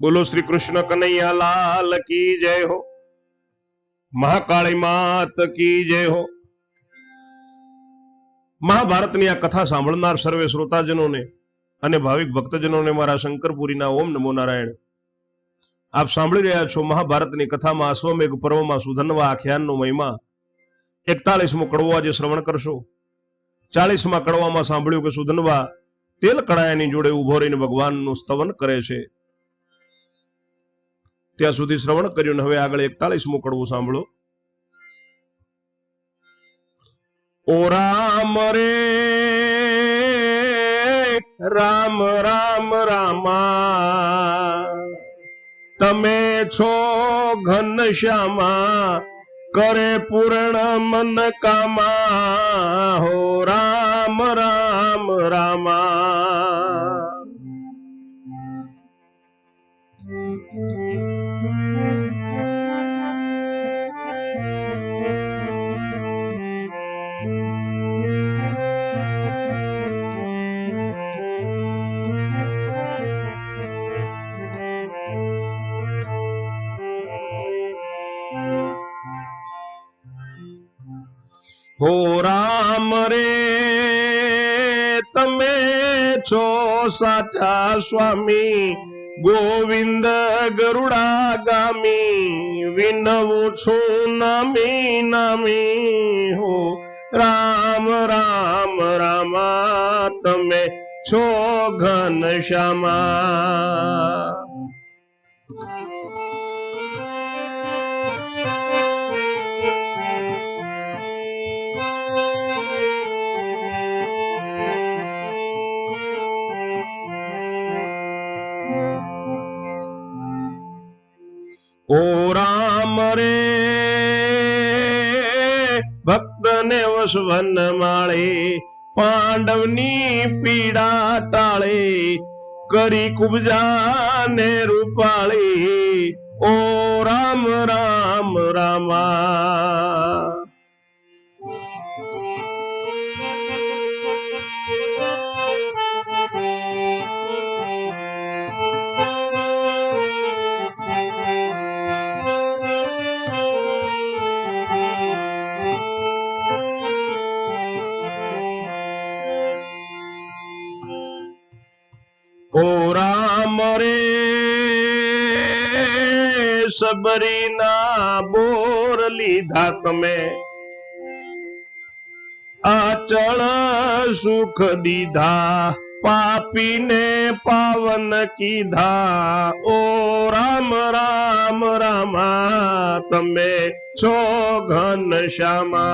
બોલો શ્રી કૃષ્ણ કનૈયા લાલ કી જય હો. મહાકાળી માત કી જય હો. મહાભારતની આ કથા સાંભળનાર સર્વે શ્રોતાજનોને અને ભાવિક ભક્તજનોને મારા શંકરપુરીના ઓમ નમો નારાયણ. આપ સાંભળી રહ્યા છો મહાભારતની કથામાં અશ્વમેઘ પર્વમાં સુધનવા આખ્યાનનો મહિમા. એકતાલીસમો કડવો આજે શ્રવણ કરશો. ચાલીસમાં કડવામાં સાંભળ્યું કે સુધનવા તેલ કડાયાની જોડે ઊભો રહીને ભગવાનનું સ્તવન કરે છે. ત્યાં સુધી શ્રવણ કર્યું હવે આગળ એકતાલીસમું કડવું સાંભળો. ઓ રામ રે, રામ રામ, રામા. તમે છો ઘન શ્યામા, કરે પૂર્ણ મન કામા. હો રામ રામ, રામા. હો રામ રે, તમે છો સાચા સ્વામી. ગોવિંદ ગરુડા ગામી વિનવું છું નામી નામી હો. રામ રામ, રામા, તમે છો ઘન ઓ રામ રે. ભક્તને વસવન માળે, પાંડવની પીડા ટાળે, કરી કુબજા ને રૂપાળી. ઓ રામ રામ, રામા. સબરીના બોર લીધા તમે. અચળ સુખ દીધા, પાપીને પાવન કીધા. ઓ રામ રામ, રામા, તમે છો ઘન શ્યામા.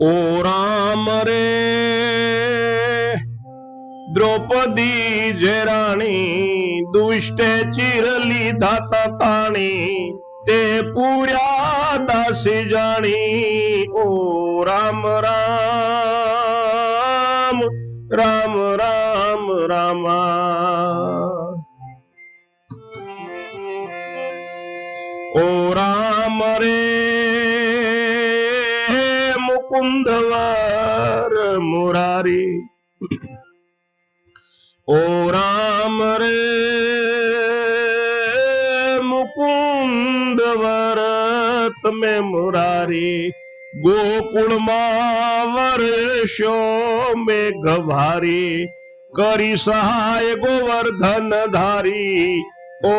ઓ રામ રે, દ્રૌપદી જે રાણી, દુષ્ટે ચીર લીધા તા તાણી, તે પૂર્યા દાસી જાણી. ઓ રામ રામ રામ રામ, રામા. ઓ રામ રે મુકુંદવાર મુરારી. ઓ રામ રે, મુકુંદવર, તમે મુરારી ગોકુળમાં વર્ષો મેઘભારી કરી સહાય ગોવર્ધન ધારી ઓ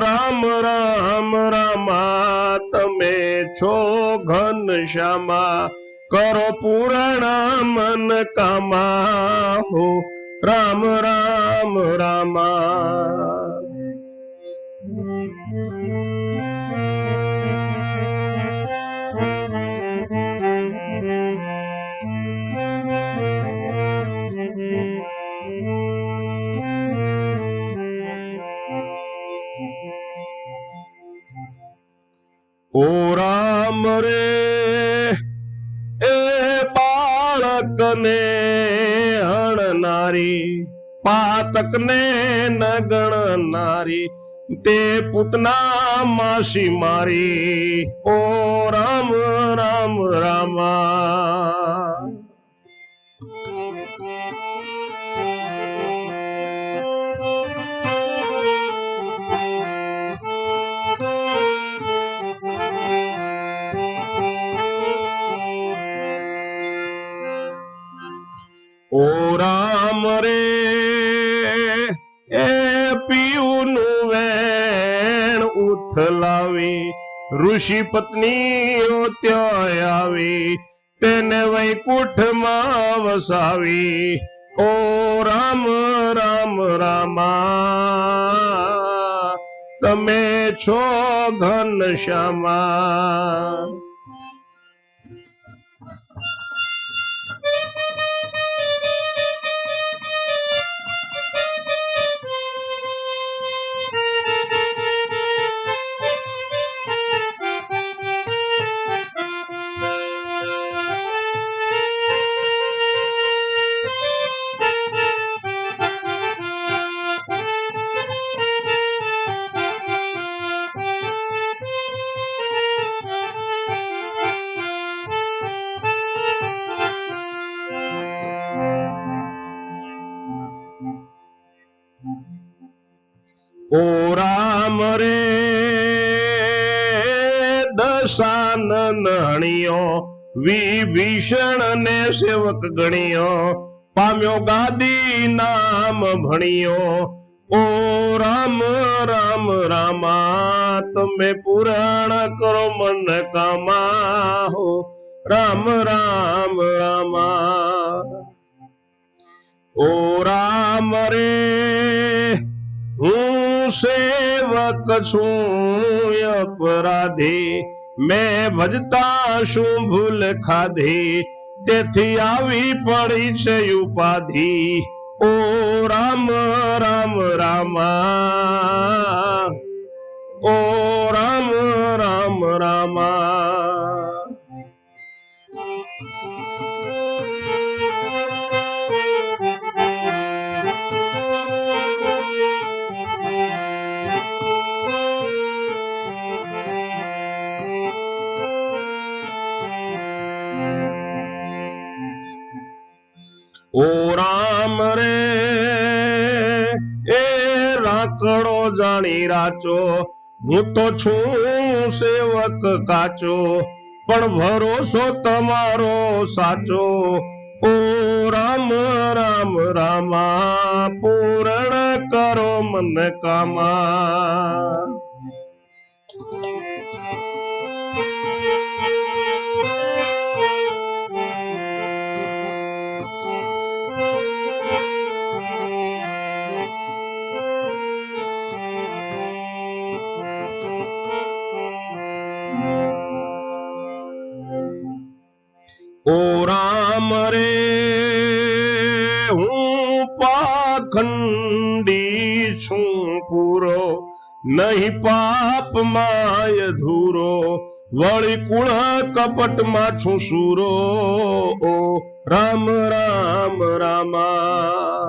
રામ રામ, રામા, તમે છો ઘન શ્યામા કરો પૂરણ મન કામા હો રામ રામ રામા. પાતકને ન ગણનારી તે પૂતના માસી મારી. ઓ રામ રામ રામા. ઓ રામ રે વેણ ઉથલાવી ઋષિ પત્નીઓ ત્યાં આવી, તેને વૈકુંઠમાં વસાવી. ઓ રામ રામ, રામા, તમે છો ઘન શ્યામા. હણિયો વિભીષણ ને સેવક ગણ્યો, પામ્યો ગાદી નામ ભણ્યો. ઓ રામ રામ રામા તમે પુરાણ કરો મન કામા હો રામ રામ, રામા. ઓ રામ રે, હું સેવક છું અપરાધી. મેં ભજતા શું ભૂલ ખાધી? તેથી આવી પડી છે ઉપાધિ. ઓ રામ રામ, રામા. ઓ રામ રામ, રામા. જાણી રાચો, હું તો છું સેવક કાચો, પણ ભરોસો તમારો સાચો. ઓ રામ રામ, રામા, પૂરણ કરો મન કામા. પૂરો નહીં પાપ માય ધૂરો, વળી કુળ કપટમાં છું સુરો. ઓ રામ રામ, રામા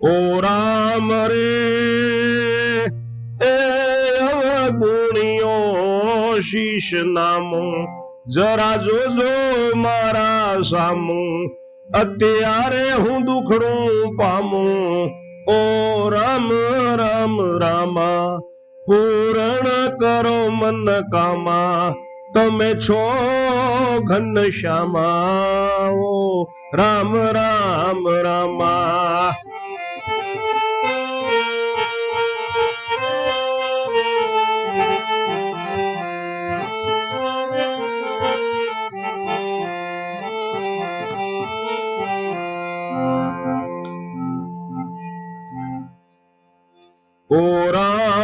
ઓ રામ રે, એ ગુણિયો શીશ નામો, જરા જોજો મારા સામું, અત્યારે હું દુખડું પામું. ઓ રામ રામ, રામા, પૂરણ કરો મન કામા. તમે છો ઘન શ્યામા. ઓ રામ રામ, રામા.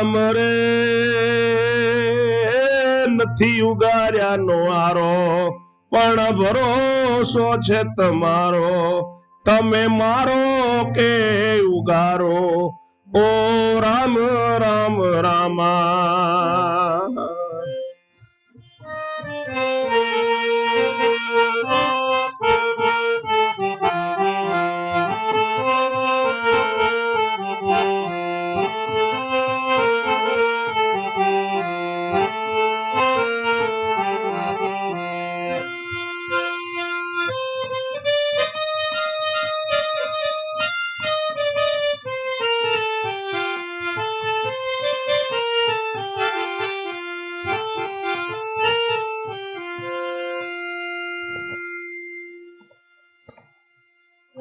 રામ રે નથી ઉગાર્યાનો આરો પણ ભરોસો છે તમારો. તમે મારો કે ઉગારો? ઓ રામ રામ, રામા.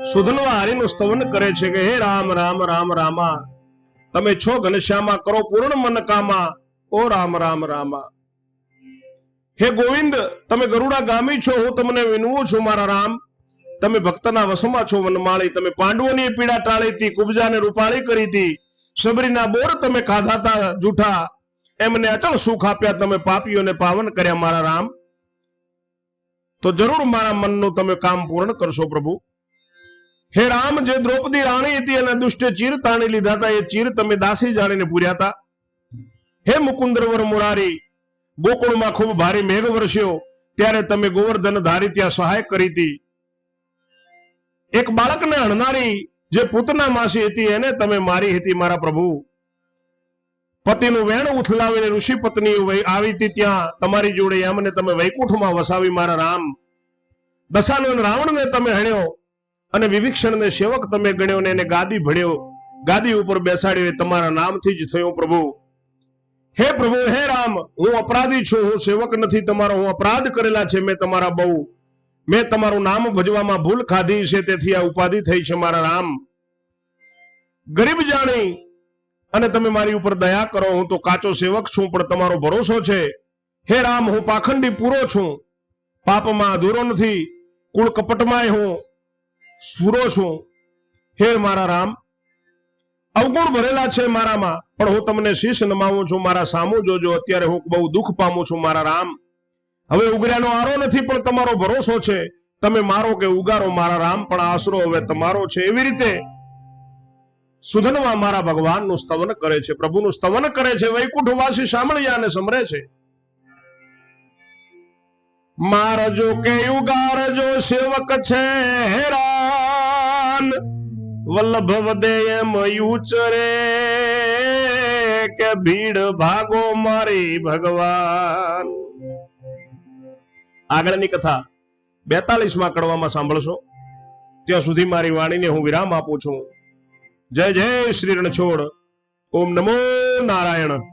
સુધનવા સ્તવન કરે છે કે હે રામ રામ રામ, રામા, તમે છો ઘનશ્યામા, કરો પૂર્ણ મનકામા, ઓ રામ રામ, રામા. હે ગોવિંદ, તમે ગરુડા ગામી છો, હું તમને વિનવું છું, મારા રામ. તમે ભક્તના વસમાં છો, વનમાળી. તમે પાંડવોની પીડા ટાળી હતી, કુબજાને રૂપાળી કરી હતી. સબરીના બોર તમે ખાધાતા જૂઠા. એમને અચળ સુખ આપ્યા, તમે પાપીઓને પાવન કર્યા, મારા રામ. તો જરૂર મારા મનનું તમે કામ પૂર્ણ કરશો, પ્રભુ. હે રામ, જે દ્રૌપદી રાણી હતી અને દુષ્ટ ચીર તાણી લીધા હતા, એ ચીર તમે દાસી જાણીને પૂર્યા હતા. હે મુકુંદરવર મુરારી, ગોકુળમાં ખૂબ ભારે મેઘ વરસ્યો, ત્યારે તમે ગોવર્ધન ધારી ત્યાં સહાય કરી હતી. એક બાળકને હણનારી જે પૂતના માસી હતી, એને તમે મારી હતી, મારા પ્રભુ. પતિનું વેણ ઉથલાવીને ઋષિ પત્ની આવી હતી ત્યાં, તમારી જોડે એમને તમે વૈકુંઠમાં વસાવી, મારા રામ. દશાનંદ રાવણને તમે હણ્યો અને વિભીક્ષણને સેવક તમે ગણ્યો ને એને ગાદી ભળ્યો ગાદી ઉપર બેસાડ્યો એ તમારા નામથી જ થયો પ્રભુ. હે પ્રભુ, હે રામ, હું અપરાધી છું, હું સેવક નથી, તમારો હું અપરાધ કરેલા છે, મેં તમારા બહુ. મેં તમારું નામ ભજવામાં ભૂલ ખાધી છે, તેથી આ ઉપાધિ થઈ છે મારા રામ. ગરીબ જાણી, અને તમે મારી ઉપર દયા કરો, હું તો કાચો સેવક છું, પણ તમારો ભરોસો છે. હે રામ, હું પાખંડી પૂરો છું. પાપમાં અધૂરો નથી. કુળ કપટમાંય હું સુરો છું. હે મારા રામ, અવગુણ ભરેલા છે મારામાં, પણ હું તમને શીશ નમાવું છું, મારા સામું જોજો, અત્યારે હું બહુ દુઃખ પામું છું, મારા રામ. હવે ઉગર્યાનો આરો નથી, પણ તમારો ભરોસો છે. તમે મારો કે ઉગારો, મારા રામ, પણ આશરો હવે તમારો છે. એવી રીતે સુધનમાં મારા ભગવાનનું સ્તવન કરે છે, પ્રભુનું સ્તવન કરે છે, વૈકુંઠવાસી સાંભળ્યા અને સમરે છે. મારજો કે યુગારજો સેવક છે હેરાન. વલ્લભ વદે એમ યુચરે કે ભીડ ભાગો મારી ભગવાન. આગળની કથા બેતાલીસમાં કડવામાં સાંભળશો. ત્યાં સુધી મારી વાણીને હું વિરામ આપું છું. જય જય શ્રી રણછોડ. ઓમ નમો નારાયણ.